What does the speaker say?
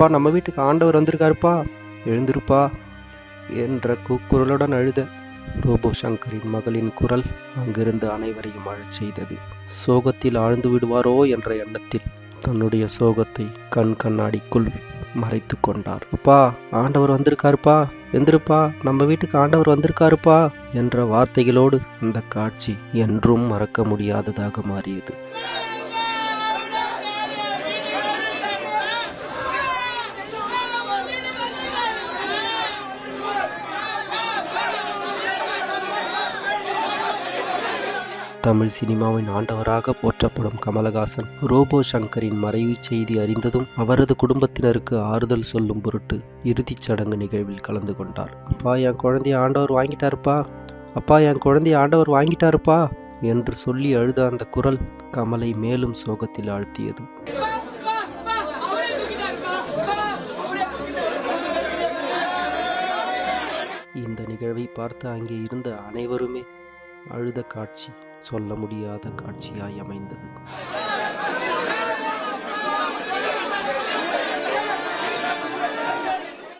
அப்பா நம்ம வீட்டுக்கு ஆண்டவர் வந்திருக்காருப்பா எழுந்திருப்பா என்ற கூக்குரலுடன் அழுத ரோபோ சங்கரின் மகளின் குரல் அங்கிருந்து அனைவரையும் அழச் செய்தது. சோகத்தில் ஆழ்ந்து விடுவாரோ என்ற எண்ணத்தில் தன்னுடைய சோகத்தை கண் கண்ணாடிக்குள் மறைத்து கொண்டார். அப்பா ஆண்டவர் வந்திருக்காருப்பா எந்திருப்பா நம்ம வீட்டுக்கு ஆண்டவர் வந்திருக்காருப்பா என்ற வார்த்தைகளோடு அந்த காட்சி என்றும் மறக்க முடியாததாக மாறியது. தமிழ் சினிமாவின் ஆண்டவராக போற்றப்படும் கமலஹாசன் ரோபோ சங்கரின் மறைவு செய்தி அறிந்ததும் அவரது குடும்பத்தினருக்கு ஆறுதல் சொல்லும் பொருட்டு இறுதிச் சடங்கு நிகழ்வில் கலந்து கொண்டார். அப்பா என் குழந்தைய ஆண்டவர் வாங்கிட்டாருப்பா. அப்பா என் குழந்தைய ஆண்டவர் வாங்கிட்டாருப்பா என்று சொல்லி அழுத அந்த குரல் கமலை மேலும் சோகத்தில் ஆழ்த்தியது. இந்த நிகழ்வை பார்த்து அங்கே இருந்த அனைவருமே அழுத காட்சி சொல்ல முடியாத காட்சியாய் அமைந்தது.